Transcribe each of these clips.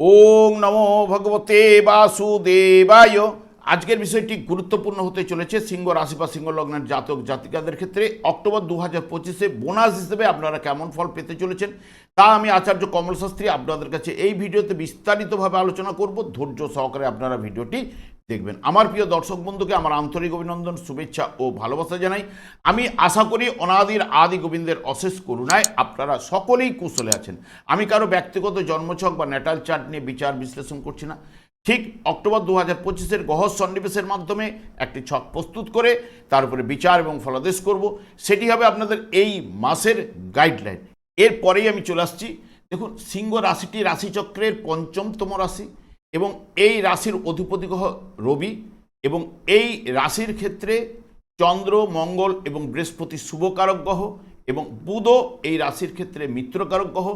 ওম নমো ভগবতে বাসুদেবায়। আজকের বিষয়টি গুরুত্বপূর্ণ হতে চলেছে সিংহ রাশি বা সিংহ লগ্নের জাতক জাতিকাদের ক্ষেত্রে। অক্টোবর দু হাজার পঁচিশে বোনাস হিসেবে আপনারা কেমন ফল পেতে চলেছেন তা আমি আচার্য কমল শাস্ত্রী আপনাদের কাছে এই ভিডিওতে বিস্তারিতভাবে আলোচনা করব। ধৈর্য সহকারে আপনারা ভিডিওটি দেখবেন। আমার প্রিয় দর্শক বন্ধুকে আমার আন্তরিক অভিনন্দন, শুভেচ্ছা ও ভালোবাসা জানাই। আমি আশা করি অনাদির আদি গোবিন্দের অশেষ করুণায় আপনারা সকলেই কুশলে আছেন। আমি কারও ব্যক্তিগত জন্মছক বা ন্যাটাল চার্ট নিয়ে বিচার বিশ্লেষণ করছি না। ঠিক অক্টোবর দু হাজার পঁচিশের গহস সন্নিবেশের মাধ্যমে একটি ছক প্রস্তুত করে তার উপরে বিচার এবং ফলাদেশ করব। সেটি হবে আপনাদের এই মাসের গাইডলাইন এরপরেই আমি চলে আসছি। দেখুন, সিংহ রাশিটি রাশিচক্রের পঞ্চমতম রাশি। এবং এই রাশির অধিপতি গ্রহ রবি এবং এই রাশির ক্ষেত্রে চন্দ্র, মঙ্গল এবং বৃহস্পতি শুভকারক গ্রহ এবং বুধও এই রাশির ক্ষেত্রে মিত্রকারক গ্রহ,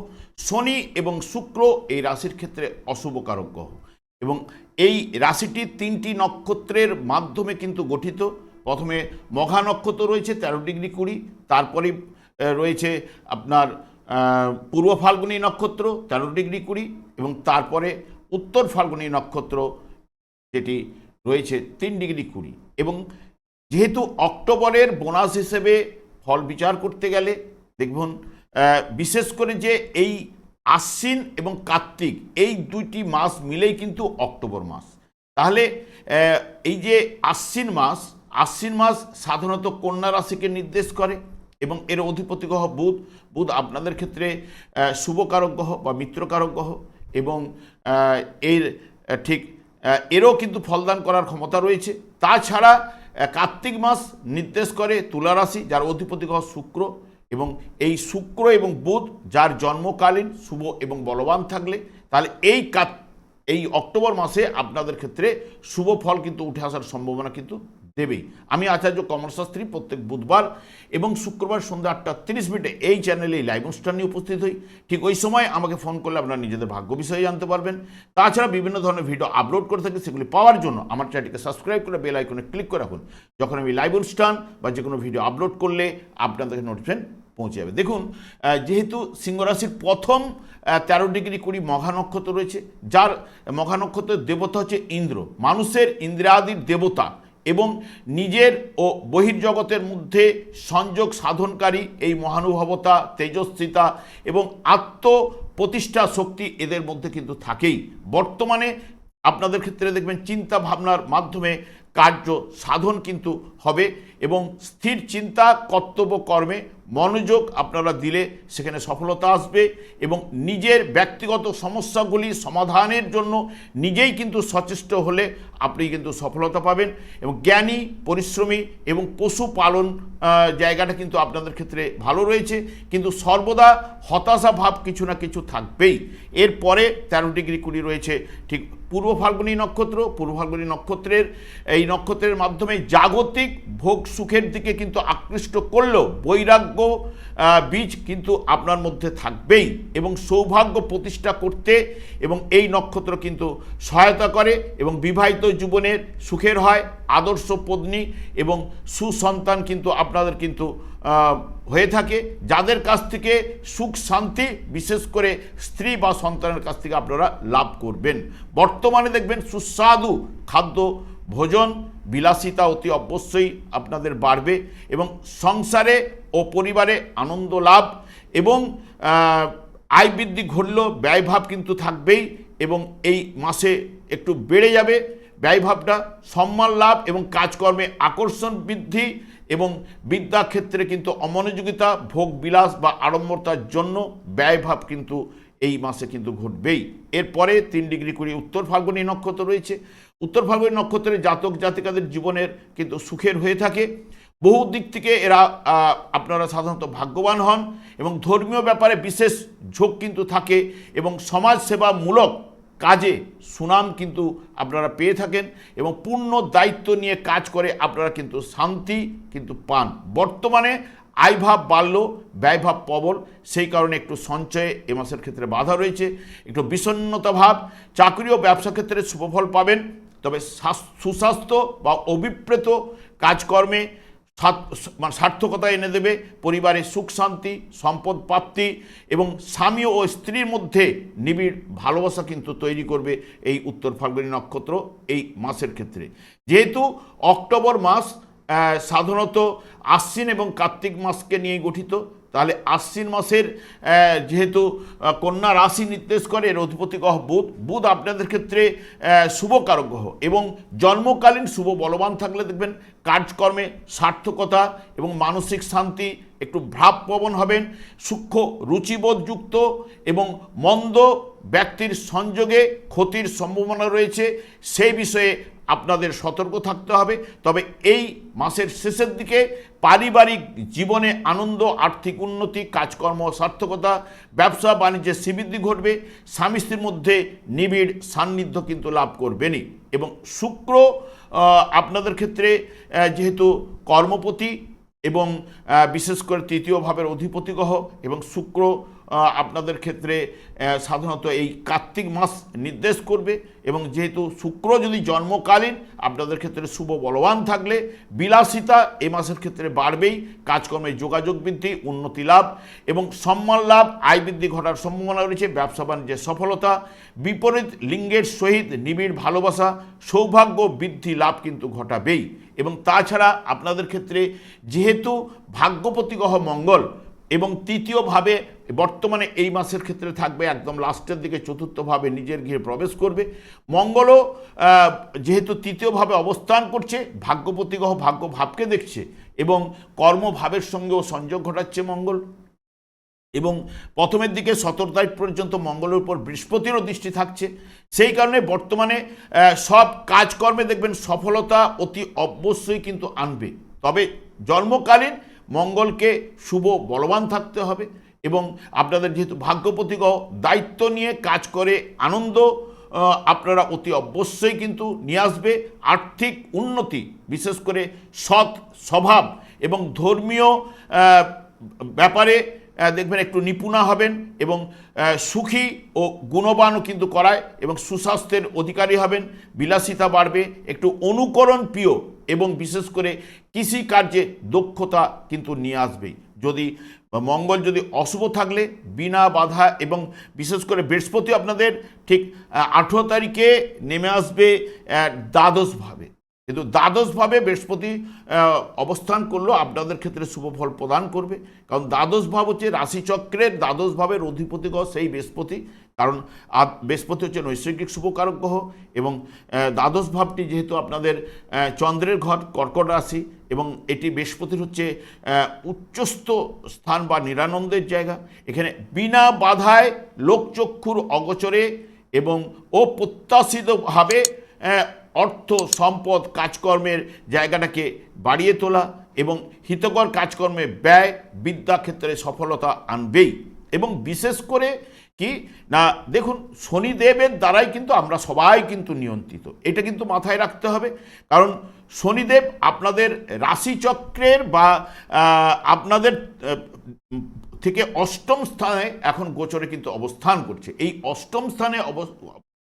শনি এবং শুক্র এই রাশির ক্ষেত্রে অশুভকারক গ্রহ এবং এই রাশিটি তিনটি নক্ষত্রের মাধ্যমে কিন্তু গঠিত। প্রথমে মঘা নক্ষত্র রয়েছে তেরো ডিগ্রি কুড়ি, তারপরে রয়েছে আপনার পূর্ব ফাল্গুনী নক্ষত্র তেরো ডিগ্রি কুড়ি এবং তারপরে উত্তর ফাল্গুনী নক্ষত্র যেটি রয়েছে তিন ডিগ্রি কুড়ি। এবং যেহেতু অক্টোবরের বোনাস হিসেবে ফল বিচার করতে গেলে, দেখুন বিশেষ করে যে এই আশ্বিন এবং কার্তিক, এই দুইটি মাস মিলেই কিন্তু অক্টোবর মাস। তাহলে এই যে আশ্বিন মাস আশ্বিন মাস সাধারণত কন্যা রাশিকে নির্দেশ করে এবং এর অধিপতি গ্রহ বুধ। বুধ আপনাদের ক্ষেত্রে শুভকারক গ্রহ বা মিত্রকারক গ্রহ। এবং এর ঠিক এরও কিন্তু ফলদান করার ক্ষমতা রয়েছে। তাছাড়া কার্তিক মাস নির্দেশ করে তুলা রাশি, যার অধিপতি গ্রহ শুক্র এবং এই শুক্র এবং বুধ, যার জন্মকালীন শুভ এবং বলবান থাকলে, তাহলে এই কাত, এই অক্টোবর মাসে আপনাদের ক্ষেত্রে শুভ ফল কিন্তু উঠে আসার সম্ভাবনা কিন্তু দেবেই। আমি আচার্য কমল শাস্ত্রী প্রত্যেক বুধবার এবং শুক্রবার সন্ধ্যা আটটা তিরিশ মিনিটে এই চ্যানেলে লাইভ অনুষ্ঠান নিয়ে উপস্থিত হই। ঠিক ওই সময় আমাকে ফোন করলে আপনারা নিজেদের ভাগ্য বিষয়ে জানতে পারবেন। তাছাড়া বিভিন্ন ধরনের ভিডিও আপলোড করে থাকি, সেগুলি পাওয়ার জন্য আমার চ্যানেলটিকে সাবস্ক্রাইব করে বেল আইকনে ক্লিক করে রাখুন। যখন আমি লাইভ অনুষ্ঠান বা যে কোনো ভিডিও আপলোড করলে আপনাদের নোটিফিকেশন পৌঁছে যাবে। দেখুন যেহেতু সিংহরাশির প্রথম তেরো ডিগ্রি কুড়ি মঘা নক্ষত্র রয়েছে, যার মঘা নক্ষত্রের দেবতা হচ্ছে ইন্দ্র। মানুষের ইন্দ্রাদির দেবতা। এবং নিজের ও বহির্জগতের মধ্যে সংযোগ সাধনকারী এই মহানুভবতা, তেজস্বিতা এবং আত্ম প্রতিষ্ঠা শক্তি এদের মধ্যে কিন্তু থাকেই। বর্তমানে আপনাদের ক্ষেত্রে দেখবেন চিন্তা ভাবনার মাধ্যমে কার্য সাধন কিন্তু হবে। এবং স্থির চিন্তা, কর্তব্য, কর্মে মনোযোগ আপনারা দিলে সেখানে সফলতা আসবে এবং নিজের ব্যক্তিগত সমস্যাগুলি সমাধানের জন্য নিজেই কিন্তু সচেষ্ট হলে আপনি কিন্তু সফলতা পাবেন এবং জ্ঞানী, পরিশ্রমী এবং পশুপালন জায়গাটা কিন্তু আপনাদের ক্ষেত্রে ভালো রয়েছে। কিন্তু সর্বদা হতাশা ভাব কিছু না কিছু থাকবেই। এরপরে তেরো ডিগ্রি কুড়ি রয়েছে। ঠিক পূর্ব ফাল্গুনী নক্ষত্র, পূর্ব ফাল্গুনী নক্ষত্রের, এই নক্ষত্রের মাধ্যমে জাগতিক ভোগ সুখের দিকে কিন্তু আকৃষ্ট করলেও বৈরাগ্য বীজ কিন্তু আপনার মধ্যে থাকবেই এবং সৌভাগ্য প্রতিষ্ঠা করতে এবং এই নক্ষত্র কিন্তু সহায়তা করে এবং বিবাহিত জীবনের সুখের হয়, আদর্শ পত্নী এবং সুসন্তান কিন্তু আপনাদের কিন্তু হয়ে থাকে। যাদের কাছ থেকে সুখ শান্তি, বিশেষ করে স্ত্রী বা সন্তানের কাছ থেকে আপনারা লাভ করবেন। বর্তমানে দেখবেন সুস্বাদু খাদ্য ভোজন বিলাসিতা অতি অবশ্যই আপনাদের বাড়বে এবং সংসারে ও পরিবারে আনন্দ লাভ এবং আয় বৃদ্ধি ঘটলেও ব্যয়ভাব কিন্তু থাকবেই এবং এই মাসে একটু বেড়ে যাবে। ব্যয়ভাবটা সম্মান লাভ এবং কাজকর্মে আকর্ষণ বৃদ্ধি এবং বিদ্যাক্ষেত্রে কিন্তু অমনোযোগিতা, ভোগ বিলাস বা আড়ম্বরতার জন্য ব্যয়ভাব কিন্তু এই মাসে কিন্তু ঘটবেই। এরপরে তিন ডিগ্রি কুড়ি উত্তর ফাল্গুনী নক্ষত্র রয়েছে। উত্তর ফাল্গুনী নক্ষত্রের জাতক জাতিকাদের জীবনের কিন্তু সুখের হয়ে থাকে। বহু দিক থেকে এরা আপনারা সাধারণত ভাগ্যবান হন এবং ধর্মীয় ব্যাপারে বিশেষ ঝোঁক কিন্তু থাকে এবং সমাজসেবামূলক কাজে সুনাম কিন্তু আপনারা পেয়ে থাকেন এবং পূর্ণ দায়িত্ব নিয়ে কাজ করে আপনারা কিন্তু শান্তি কিন্তু পান। বর্তমানে আয়ভাব বাড়ল, ব্যয়ভাব প্রবল, সেই কারণে একটু সঞ্চয়ে এ মাসের ক্ষেত্রে বাধা রয়েছে। একটু বিষণ্ণতা ভাব, চাকরি ও ব্যবসা ক্ষেত্রে শুভফল পাবেন। তবে সুস্বাস্থ্য বা অভিপ্রেত কাজকর্মে মানে সার্থকতা এনে দেবে পরিবারে সুখ শান্তি, সম্পদ প্রাপ্তি এবং স্বামী ও স্ত্রীর মধ্যে নিবিড় ভালোবাসা কিন্তু তৈরি করবে এই উত্তর ফাল্গুনী নক্ষত্র এই মাসের ক্ষেত্রে। যেহেতু অক্টোবর মাস সাধারণত আশ্বিন এবং কার্তিক মাসকে নিয়ে গঠিত তাহলে আশ্বিন মাসের যেহেতু কন্যা রাশি নির্দেশ করে এর অধিপতি গ্রহ বুধ বুধ আপনাদের ক্ষেত্রে শুভকারক গ্রহ এবং জন্মকালীন শুভ বলবান থাকলে দেখবেন কাজকর্মে সার্থকতা এবং মানসিক শান্তি, একটু ভাবপ্রবণ হবেন, সূক্ষ্ম রুচিবোধযুক্ত এবং মন্দ ব্যক্তির সংযোগে ক্ষতির সম্ভাবনা রয়েছে। সেই বিষয়ে আপনাদের সতর্ক থাকতে হবে। তবে এই মাসের শেষের দিকে পারিবারিক জীবনে আনন্দ, আর্থিক উন্নতি, কাজকর্ম, সার্থকতা, ব্যবসা, বাণিজ্যে শ্রীবৃদ্ধি ঘটবে। স্বামী স্ত্রীর মধ্যে নিবিড় সান্নিধ্য কিন্তু লাভ করবেনই। এবং শুক্র আপনাদের ক্ষেত্রে যেহেতু কর্মপতি এবং বিশেষ করে তৃতীয় ভাবের অধিপতি গ্রহ এবং শুক্র আপনাদের ক্ষেত্রে সাধারণত এই কার্তিক মাস নির্দেশ করবে এবং যেহেতু শুক্র যদি জন্মকালীন, আপনাদের ক্ষেত্রে শুভ বলবান থাকলে বিলাসিতা এ মাসের ক্ষেত্রে বাড়বেই, কাজকর্মে যোগাযোগ বৃদ্ধি, উন্নতি লাভ এবং সম্মান লাভ, আয় বৃদ্ধি ঘটার সম্ভাবনা রয়েছে, ব্যবসা বাণিজ্যের সফলতা, বিপরীত লিঙ্গের সহিত নিবিড় ভালোবাসা, সৌভাগ্য বৃদ্ধি লাভ কিন্তু ঘটাবেই এবং তাছাড়া আপনাদের ক্ষেত্রে যেহেতু ভাগ্যপতি গ্রহ মঙ্গল এবং তৃতীয়ভাবে বর্তমানে এই মাসের ক্ষেত্রে থাকবে একদম লাস্টের দিকে চতুর্থভাবে নিজের গৃহে প্রবেশ করবে। মঙ্গলও যেহেতু তৃতীয়ভাবে অবস্থান করছে ভাগ্যপতি গ্রহ ভাগ্য ভাবকে দেখছে এবং কর্মভাবের সঙ্গেও সংযোগ ঘটাচ্ছে মঙ্গল। এবং প্রথমের দিকে সতেরো তারিখ পর্যন্ত মঙ্গলের উপর বৃহস্পতিরও দৃষ্টি থাকছে। সেই কারণে বর্তমানে সব কাজকর্মে দেখবেন সফলতা অতি অবশ্যই কিন্তু আনবে। তবে জন্মকালীন মঙ্গলকে শুভ বলবান থাকতে হবে এবং আপনাদের যেহেতু ভাগ্যপতিক দায়িত্ব নিয়ে কাজ করে আনন্দ আপনারা অতি অবশ্যই কিন্তু নিয়ে আসবে। আর্থিক উন্নতি, বিশেষ করে সৎ স্বভাব এবং ধর্মীয় ব্যাপারে দেখবেন একটু নিপুণা হবেন এবং সুখী ও গুণবানও কিন্তু করায় এবং সুস্বাস্থ্যের অধিকারী হবেন, বিলাসিতা বাড়বে, একটু অনুকরণ প্রিয় এবং বিশেষ করে কৃষি কার্যে দক্ষতা কিন্তু নিয়ে আসবেই। যদি মঙ্গল যদি অশুভ থাকলে, বিনা বাধা এবং বিশেষ করে বৃহস্পতি আপনাদের ঠিক আঠেরো তারিখে নেমে আসবে দ্বাদশভাবে কিন্তু দ্বাদশভাবে বৃহস্পতি অবস্থান করলেও আপনাদের ক্ষেত্রে শুভ ফল প্রদান করবে। কারণ দ্বাদশ ভাব হচ্ছে রাশিচক্রের দ্বাদশ ভাবের অধিপতি গ্রহ সেই বৃহস্পতি। কারণ বৃহস্পতি হচ্ছে নৈসর্গিক শুভকারক গ্রহ এবং দ্বাদশ ভাবটি যেহেতু আপনাদের চন্দ্রের ঘর কর্কট রাশি এবং এটি বৃহস্পতির হচ্ছে উচ্চস্থ স্থান বা নিরানন্দের জায়গা। এখানে বিনা বাধায় লোকচক্ষুর অগোচরে এবং অপ্রত্যাশিতভাবে অর্থ, সম্পদ, কাজকর্মের জায়গাটাকে বাড়িয়ে তোলা এবং হিতকর কাজকর্মে ব্যয় বিদ্যাক্ষেত্রে সফলতা আনবেই। এবং বিশেষ করে কি, না, দেখুন, শনিদেবের দ্বারাই কিন্তু আমরা সবাই কিন্তু নিয়ন্ত্রিত। এটা কিন্তু মাথায় রাখতে হবে। কারণ শনিদেব আপনাদের রাশিচক্রের বা আপনাদের থেকে অষ্টম স্থানে এখন গোচরে কিন্তু অবস্থান করছে। এই অষ্টম স্থানে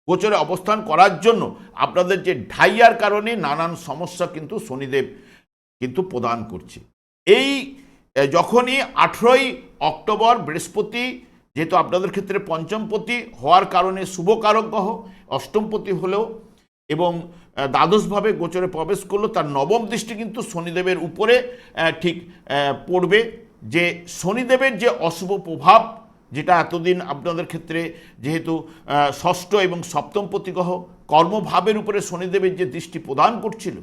গোচরে অবস্থান করার জন্য আপনাদের যে ঢাইয়ার কারণে নানান সমস্যা কিন্তু শনিদেব কিন্তু প্রদান করছে। এই যখনই আঠেরোই অক্টোবর বৃহস্পতি, যেহেতু আপনাদের ক্ষেত্রে পঞ্চমপতি হওয়ার কারণে শুভকারক গ্রহ অষ্টমপতি হলেও এবং দ্বাদশভাবে গোচরে প্রবেশ করল, তার নবম দৃষ্টি কিন্তু শনিদেবের উপরে ঠিক পড়বে যে শনিদেবের যে অশুভ প্রভাব যেটা এতদিন আপনাদের ক্ষেত্রে যেহেতু ষষ্ঠ এবং সপ্তম প্রতিগ্রহ, কর্মভাবের উপরে শনিদেবের যে দৃষ্টি প্রদান করছিল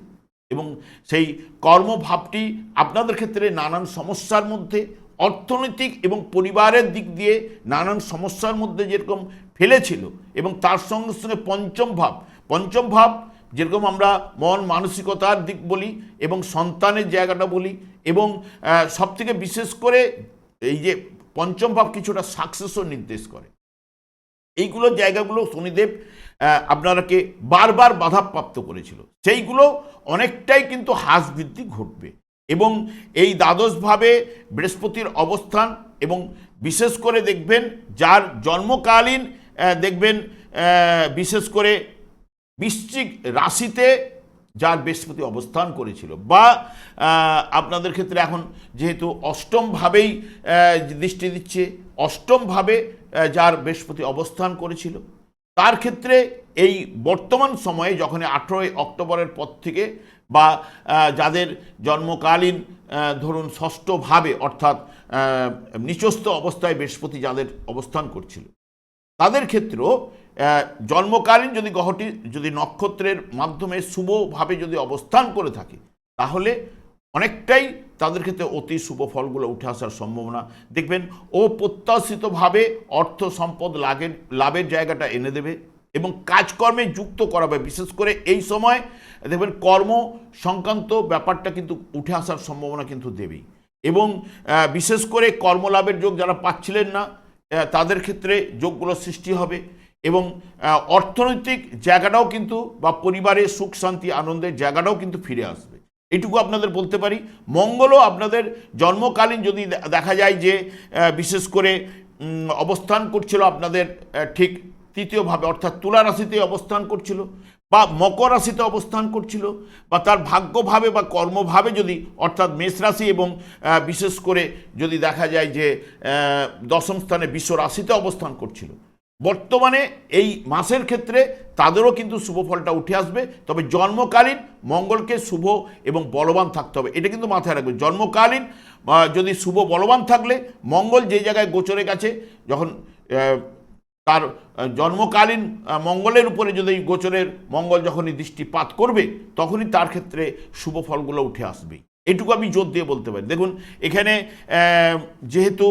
এবং সেই কর্মভাবটি আপনাদের ক্ষেত্রে নানান সমস্যার মধ্যে, অর্থনৈতিক এবং পরিবারের দিক দিয়ে নানান সমস্যার মধ্যে যেরকম ফেলেছিল এবং তার সঙ্গে সঙ্গে পঞ্চম ভাব পঞ্চম ভাব যেরকম আমরা মন মানসিকতার দিক বলি এবং সন্তানের জায়গাটা বলি এবং সবথেকে বিশেষ করে এই যে পঞ্চম ভাব কিছুটা সাকসেসও নির্দেশ করে। এইগুলো জায়গাগুলো শনিদেব আপনারাকে বারবার বাধাপ্রাপ্ত করেছিল। সেইগুলো অনেকটাই কিন্তু হ্রাস বৃদ্ধি ঘটবে এবং এই দ্বাদশভাবে বৃহস্পতির অবস্থান এবং বিশেষ করে দেখবেন যার জন্মকালীন দেখবেন বিশেষ করে বৃশ্চিক রাশিতে যার বৃহস্পতি অবস্থান করেছিল। বা আপনাদের ক্ষেত্রে এখন যেহেতু অষ্টমভাবেই দৃষ্টি দিচ্ছে, অষ্টমভাবে যার বৃহস্পতি অবস্থান করেছিল, তার ক্ষেত্রে এই বর্তমান সময়ে যখন আঠেরোই অক্টোবরের পর থেকে বা যাদের জন্মকালীন ধরুন ষষ্ঠভাবে অর্থাৎ নিচস্থ অবস্থায় বৃহস্পতি যাদের অবস্থান করছিল, তাদের ক্ষেত্রেও জন্মকালীন যদি গ্রহটি যদি নক্ষত্রের মাধ্যমে শুভভাবে যদি অবস্থান করে থাকে, তাহলে অনেকটাই তাদের ক্ষেত্রে অতি শুভ ফলগুলো উঠে আসার সম্ভাবনা। দেখবেন ও প্রত্যাশিতভাবে অর্থ সম্পদ লাভের লাভের জায়গাটা এনে দেবে এবং কাজকর্মে যুক্ত করাবে। বিশেষ করে এই সময়, দেখবেন, কর্ম সংক্রান্ত ব্যাপারটা কিন্তু উঠে আসার সম্ভাবনা কিন্তু দেবেই। এবং বিশেষ করে কর্মলাভের যোগ যারা পাচ্ছিলেন না তাদের ক্ষেত্রে যোগগুলো সৃষ্টি হবে। এবং অর্থনৈতিক জায়গাটাও কিন্তু বা পরিবারের সুখ, শান্তি, আনন্দের জায়গাটাও কিন্তু ফিরে আসবে। এইটুকু আপনাদের বলতে পারি। মঙ্গলও আপনাদের জন্মকালীন যদি দেখা যায় যে বিশেষ করে অবস্থান করছিল আপনাদের ঠিক তৃতীয়ভাবে, অর্থাৎ তুলা রাশিতে অবস্থান করছিল বা মকর রাশিতে অবস্থান করছিল বা তার ভাগ্যভাবে বা কর্মভাবে যদি, অর্থাৎ মেষ রাশি এবং বিশেষ করে যদি দেখা যায় যে দশম স্থানে বিশ্ব রাশিতে অবস্থান করছিল বর্তমানে এই মাসের ক্ষেত্রে তাদেরও কিন্তু শুভ ফলটা উঠে আসবে। তবে জন্মকালীন মঙ্গলকে শুভ এবং বলবান থাকতে হবে, এটা কিন্তু মাথায় রাখবে জন্মকালীন যদি শুভ বলবান থাকলে মঙ্গল যে জায়গায় গোচরে গেছে, যখন তার জন্মকালীন মঙ্গলের উপরে যদি গোচরের মঙ্গল যখনই দৃষ্টিপাত করবে, তখনই তার ক্ষেত্রে শুভ ফলগুলো উঠে আসবে এটুকু আমি জোর দিয়ে বলতে পারি। দেখুন, এখানে যেহেতু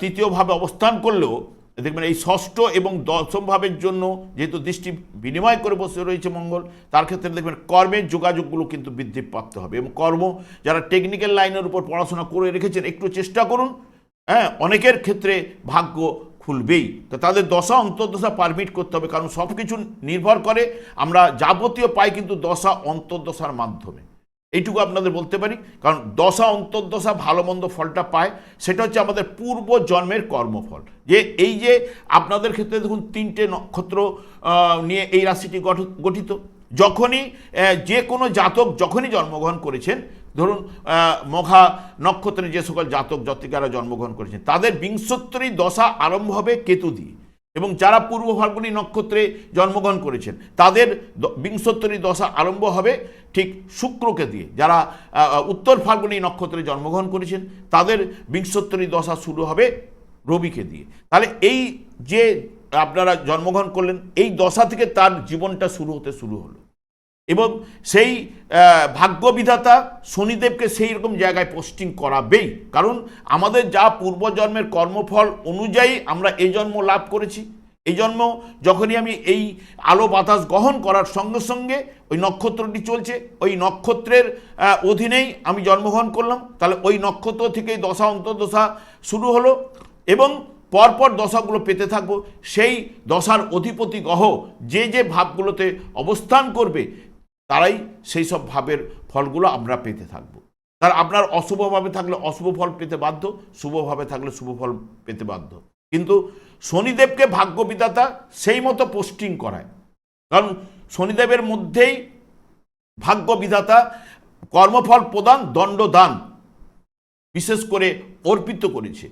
তৃতীয়ভাবে অবস্থান করলেও দেখবেন এই ষষ্ঠ এবং দশম ভাবের জন্য যেহেতু দৃষ্টি বিনিময় করে বসে রয়েছে মঙ্গল, তার ক্ষেত্রে দেখবেন কর্মের যোগাযোগগুলো কিন্তু বৃদ্ধি প্রাপ্ত হবে এবং কর্ম যারা টেকনিক্যাল লাইনের উপর পড়াশোনা করে রেখেছেন, একটু চেষ্টা করুন। হ্যাঁ অনেকের ক্ষেত্রে ভাগ্য খুলবেই। তো তাদের দশা, অন্তর্দশা পারমিট করতে হবে, কারণ সব কিছু নির্ভর করে। আমরা যাবতীয় পাই কিন্তু দশা, অন্তর্দশার মাধ্যমে। এইটুকু আপনাদের বলতে পারি। কারণ দশা, অন্তর্দশা ভালো মন্দ ফলটা পায়, সেটা হচ্ছে আমাদের পূর্ব জন্মের কর্মফল। যে এই যে আপনাদের ক্ষেত্রে দেখুন, তিনটে নক্ষত্র নিয়ে এই রাশিটি গঠ- গঠিত। যখনই যে কোনো জাতক যখনই জন্মগ্রহণ করেছেন, ধরুন মঘা নক্ষত্রে যে সকল জাতক, জাতিকারা জন্মগ্রহণ করেছেন, তাদের বিংশোত্তরী দশা আরম্ভ হবে কেতু দিয়ে। এবং যারা পূর্ব ফাল্গুনী নক্ষত্রে জন্মগ্রহণ করেছেন, তাদের বিংশোত্তরী দশা আরম্ভ হবে ঠিক শুক্রকে দিয়ে। যারা উত্তর ফাল্গুনী নক্ষত্রে জন্মগ্রহণ করেছেন, তাদের বিংশোত্তরী দশা শুরু হবে রবিকে দিয়ে। তাহলে এই যে আপনারা জন্মগ্রহণ করলেন, এই দশা থেকে তার জীবনটা শুরু হতে শুরু হলো। এবং সেই ভাগ্যবিধাতা শনিদেবকে সেই রকম জায়গায় পোস্টিং করাবেই। কারণ আমাদের যা পূর্বজন্মের কর্মফল অনুযায়ী আমরা এই জন্ম লাভ করেছি। এই জন্ম যখনই আমি এই আলো বাতাস গ্রহণ করার সঙ্গে সঙ্গে ওই নক্ষত্রটি চলছে, ওই নক্ষত্রের অধীনেই আমি জন্মগ্রহণ করলাম। তাহলে ওই নক্ষত্র থেকেই দশা অন্তর্দশা শুরু হলো এবং পরপর দশাগুলো পেতে থাকব। সেই দশার অধিপতি গ্রহ যে যে ভাবগুলোতে অবস্থান করবে তারাই সেই সব ভাবের ফলগুলো আমরা পেতে থাকব। তার আপনার অশুভভাবে থাকলে অশুভ ফল পেতে বাধ্য শুভভাবে থাকলে শুভ ফল পেতে বাধ্য। কিন্তু শনিদেবকে ভাগ্য বিধাতা সেই মতো পোস্টিং করায়। কারণ শনিদেবের মধ্যেই ভাগ্য বিধাতা কর্মফল প্রদান দণ্ডদান বিশেষ করে অর্পিত করেছে।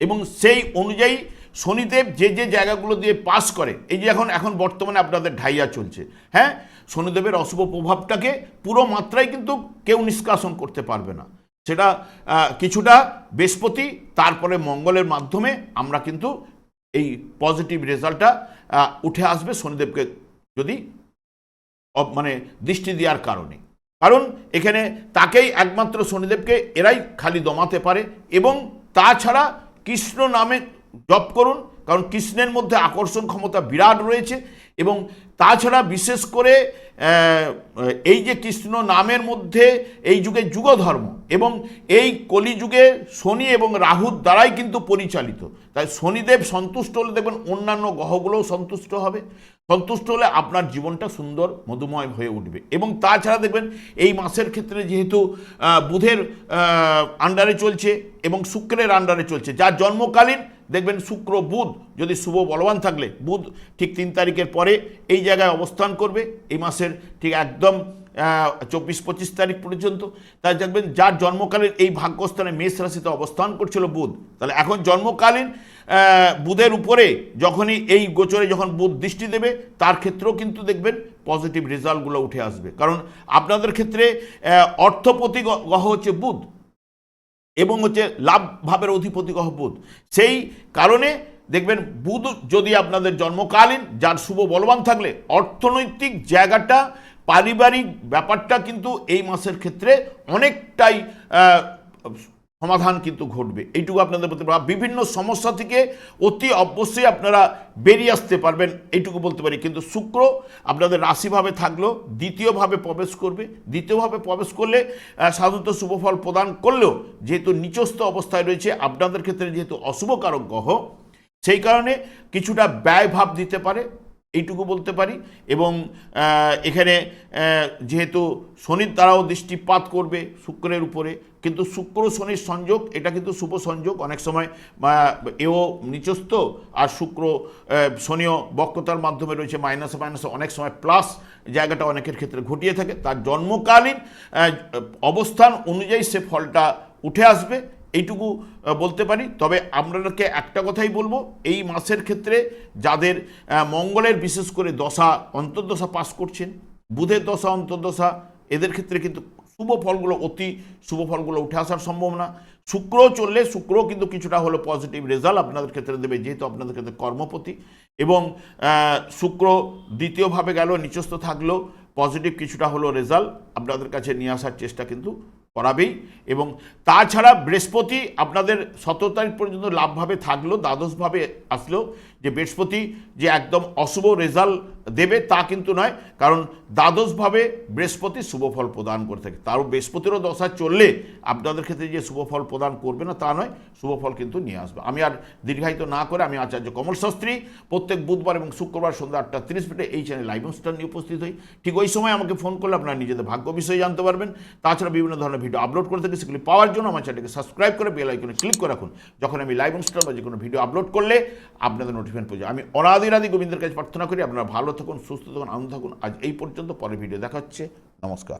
এবং সেই অনুযায়ী শনিদেব যে যে জায়গাগুলো দিয়ে পাস করে, এই যে এখন এখন বর্তমানে আপনাদের ঢাইয়া চলছে। হ্যাঁ? শনিদেবের অশুভ প্রভাবটাকে পুরো মাত্রায় কিন্তু কেউ নিষ্কাশন করতে পারবে না। সেটা কিছুটা বৃহস্পতি, তারপরে মঙ্গলের মাধ্যমে আমরা কিন্তু এই পজিটিভ রেজাল্টটা উঠে আসবে শনিদেবকে যদি মানে দৃষ্টি দেওয়ার কারণে। কারণ এখানে তাকেই একমাত্র শনিদেবকে এরাই খালি দমাতে পারে এবং তাছাড়া কৃষ্ণ নামে জপ করুন, কারণ কৃষ্ণের মধ্যে আকর্ষণ ক্ষমতা বিরাট রয়েছে। এবং তাছাড়া বিশেষ করে এই যে কৃষ্ণ নামের মধ্যে এই যুগে যুগ ধর্ম এবং এই কলিযুগে শনি এবং রাহুর দ্বারাই কিন্তু পরিচালিত। তাই শনিদেব সন্তুষ্ট হলে দেখবেন অন্যান্য গ্রহগুলোও সন্তুষ্ট হবে। সন্তুষ্ট হলে আপনার জীবনটা সুন্দর, মধুময় হয়ে উঠবে। এবং তাছাড়া দেখবেন এই মাসের ক্ষেত্রে যেহেতু বুধের আন্ডারে চলছে এবং শুক্রের আন্ডারে চলছে, যার জন্মকালীন দেখবেন শুক্র বুধ যদি শুভ বলবান থাকলে, বুধ ঠিক তিন তারিখের পরে এই জায়গায় অবস্থান করবে, এই মাসের ঠিক একদম চব্বিশ পঁচিশ তারিখ পর্যন্ত। তাই দেখবেন যার জন্মকালীন এই ভাগ্যস্থানে মেষ রাশিতে অবস্থান করছিল বুধ, তাহলে এখন জন্মকালীন বুধের উপরে যখনই এই গোচরে যখন বুধ দৃষ্টি দেবে, তার ক্ষেত্রেও কিন্তু দেখবেন পজিটিভ রেজাল্টগুলো উঠে আসবে। কারণ আপনাদের ক্ষেত্রে অর্থপতি গ্রহ হচ্ছে বুধ। এবং হচ্ছে লাভ ভাবের অধিপতি গ্রহ বুধ সেই কারণে দেখবেন বুধ যদি আপনাদের জন্মকালীন, যার শুভ বলবান থাকলে, অর্থনৈতিক জায়গাটা, পারিবারিক ব্যাপারটা কিন্তু এই মাসের ক্ষেত্রে অনেকটাই সমাধান কিন্তু ঘটবে। এইটুকু আপনাদের বলতে পারি বিভিন্ন সমস্যা থেকে অতি অবশ্যই আপনারা বেরিয়ে আসতে পারবেন, এইটুকু বলতে পারি। কিন্তু শুক্র আপনাদের রাশিভাবে থাকলেও দ্বিতীয়ভাবে প্রবেশ করবে। দ্বিতীয়ভাবে প্রবেশ করলে সাধারণত শুভফল প্রদান করলেও যেহেতু নিচস্থ অবস্থায় রয়েছে, আপনাদের ক্ষেত্রে যেহেতু অশুভকারক গ্রহ, সেই কারণে কিছুটা ব্যয়ভাব দিতে পারে। এইটুকু বলতে পারি। এবং এখানে যেহেতু শনির দ্বারাও দৃষ্টিপাত করবে শুক্রের উপরে, কিন্তু শুক্র শনির সংযোগ, এটা কিন্তু শুভ সংযোগ। অনেক সময় এও নিচস্থ, আর শুক্র শনিও বক্রতার মাধ্যমে রয়েছে মাইনাসে মাইনাসে অনেক সময় প্লাস জায়গাটা অনেকের ক্ষেত্রে ঘটিয়ে থাকে। তার জন্মকালীন অবস্থান অনুযায়ী সে ফলটা উঠে আসবে। এইটুকু বলতে পারি। তবে আপনাদেরকে একটা কথাই বলব, এই মাসের ক্ষেত্রে যাদের মঙ্গলের বিশেষ করে দশা, অন্তর্দশা পাস করছেন, বুধের দশা, অন্তর্দশা, এদের ক্ষেত্রে কিন্তু শুভ ফলগুলো, অতি শুভ ফলগুলো উঠে আসার সম্ভাবনা। শুক্র চললে শুক্র কিন্তু কিছুটা হলো পজিটিভ রেজাল্ট আপনাদের ক্ষেত্রে দেবে, যেহেতু আপনাদের ক্ষেত্রে কর্মপতি। এবং শুক্র দ্বিতীয়ভাবে গেল, নিচস্থ থাকলেও পজিটিভ কিছুটা হলো রেজাল্ট আপনাদের কাছে নিয়ে আসার চেষ্টা কিন্তু করাবেই এবং তাছাড়া বৃহস্পতি আপনাদের সতেরো তারিখ পর্যন্ত লাভভাবে থাকল, দ্বাদশভাবে আসলো যে বৃহস্পতি যে একদম অশুভ রেজাল্ট দেবে তা কিন্তু নয়, কারণ দ্বাদশভাবে বৃহস্পতি শুভফল প্রদান করে থাকে। তারও বৃহস্পতিরও দশা চললে আপনাদের ক্ষেত্রে যে শুভফল প্রদান করবে না তা নয় শুভফল কিন্তু নিয়ে আসবে। আমি আর দীর্ঘায়িত না করে আমি আচার্য কমল শাস্ত্রী প্রত্যেক বুধবার এবং শুক্রবার সন্ধ্যা আটটা তিরিশ মিনিটে এই চ্যানেল লাইভ অনুষ্ঠান নিয়ে উপস্থিত হই। ঠিক ওই সময় আমাকে ফোন করলে আপনারা নিজেদের ভাগ্য বিষয়ে জানতে পারবেন। তাছাড়া বিভিন্ন ধরনের ভিডিও আপলোড করে থাকি, সেগুলি পাওয়ার জন্য আমার চ্যানেলকে সাবস্ক্রাইব করে বেল আইকনে ক্লিক করে রাখুন। যখন আমি লাইভ অনুষ্ঠান বা যে কোনো ভিডিও আপলোড করলে আপনাদের নোটিফিকেশন পৌঁছে আমি অনাদিরাদি গোবিন্দের কাছে প্রার্থনা করি, আপনারা ভালো থাকুন সুস্থ থাকুন আনন্দ থাকুন। আজ এই পর্যন্ত পরের ভিডিও দেখা হচ্ছে। নমস্কার।